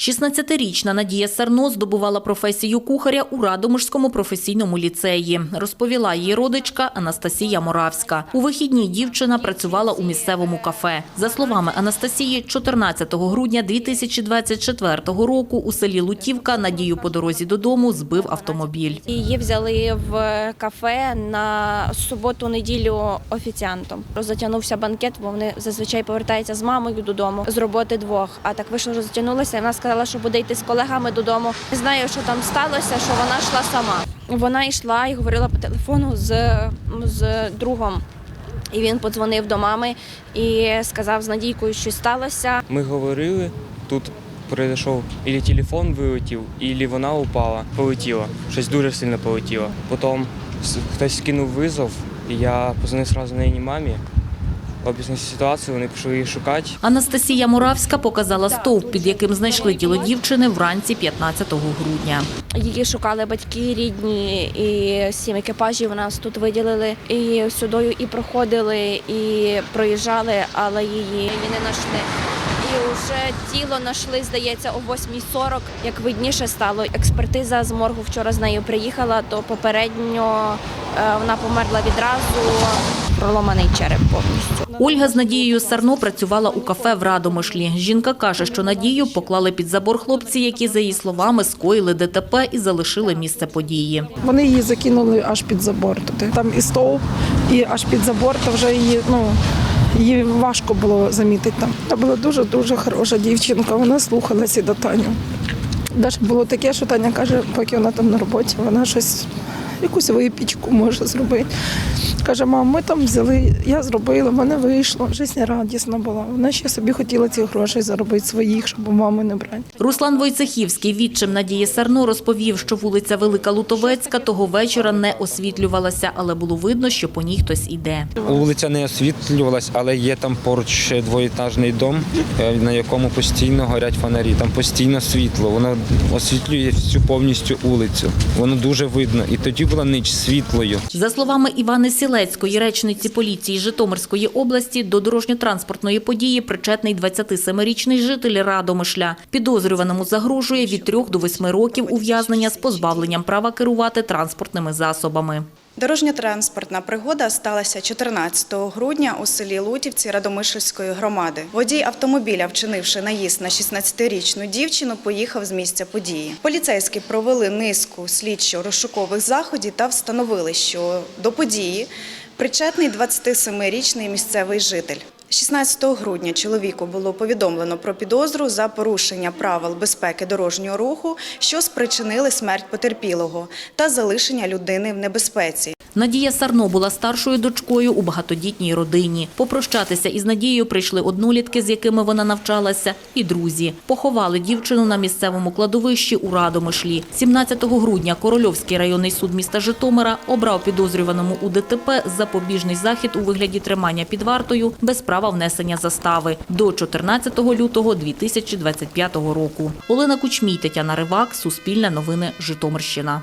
16-річна Надія Сарно здобувала професію кухаря у Радомирському професійному ліцеї, розповіла її родичка Анастасія Моравська. У вихідні дівчина працювала у місцевому кафе. За словами Анастасії, 14 грудня 2024 року у селі Лутівка Надію по дорозі додому збив автомобіль. Її взяли в кафе на суботу-неділю офіціантом. Затягнувся банкет, бо вони зазвичай повертаються з мамою додому з роботи двох. А так вийшло, що затягнулося. І вона сказала, що буде йти з колегами додому. Не знаю, що там сталося, що вона йшла сама. Вона йшла і говорила по телефону з, з другом. І він подзвонив до мами і сказав з Надійкою, що сталося. Ми говорили, тут пройшов ілі телефон вилетів, ілі вона упала, полетіла. Щось дуже сильно полетіло. Потім хтось скинув визов, і я позвонив одразу на її мамі. Об'яснив ситуацію, вони пішли її шукати. Анастасія Моравська показала стовп, під яким знайшли тіло дівчини вранці 15 грудня. Її шукали батьки рідні, і сім екіпажів нас тут виділили. І сюдою і проходили, і проїжджали, але її, її не знайшли. І вже тіло знайшли, здається, о 8.40. Як видніше стало, експертиза з моргу вчора з нею приїхала, то попередньо е, вона померла відразу, проломаний череп повністю. Ольга з Надією Сарно працювала у кафе в Радомишлі. Жінка каже, що Надію поклали під забор хлопці, які, за її словами, скоїли ДТП і залишили місце події. Вони її закинули аж під забор туди. Там і стовп, і аж під забор, то вже її, ну, її важко було замітити там. Та була дуже-дуже хороша дівчинка, вона слухалася до Таню. Навіть було таке, що Таня каже, поки вона там на роботі, вона щось, якусь випічку може зробити. Каже, мам, ми там взяли, я зробила, в мене вийшло. Життя радісна була. Вона ще собі хотіла ці гроші заробити своїх, щоб у мами не брати. Руслан Войцехівський, відчим Надії Сарно, розповів, що вулиця Велика Лутовецька того вечора не освітлювалася, але було видно, що по ній хтось іде. Вулиця не освітлювалась, але є там поруч двоєтажний дом, е, на якому постійно горять фонарі. Там постійно світло. Воно освітлює всю повністю вулицю. Воно дуже видно. І тоді була ніч світлою. За словами Івани Сілецької, речниці поліції Житомирської області, до дорожньо-транспортної події причетний 27-річний житель Радомишля. Підозрюваному загрожує від 3 до 8 років ув'язнення з позбавленням права керувати транспортними засобами. Дорожньо-транспортна пригода сталася 14 грудня у селі Лутівці Радомишльської громади. Водій автомобіля, вчинивши наїзд на 16-річну дівчину, поїхав з місця події. Поліцейські провели низку слідчо-розшукових заходів та встановили, що до події причетний 27-річний місцевий житель. 16 грудня чоловіку було повідомлено про підозру за порушення правил безпеки дорожнього руху, що спричинили смерть потерпілого та залишення людини в небезпеці. Надія Сарно була старшою дочкою у багатодітній родині. Попрощатися із Надією прийшли однолітки, з якими вона навчалася, і друзі. Поховали дівчину на місцевому кладовищі у Радомишлі. 17 грудня Корольовський районний суд міста Житомира обрав підозрюваному у ДТП запобіжний захід у вигляді тримання під вартою без права внесення застави до 14 лютого 2025 року. Олена Кучмій, Тетяна Ривак, Суспільне новини, Житомирщина.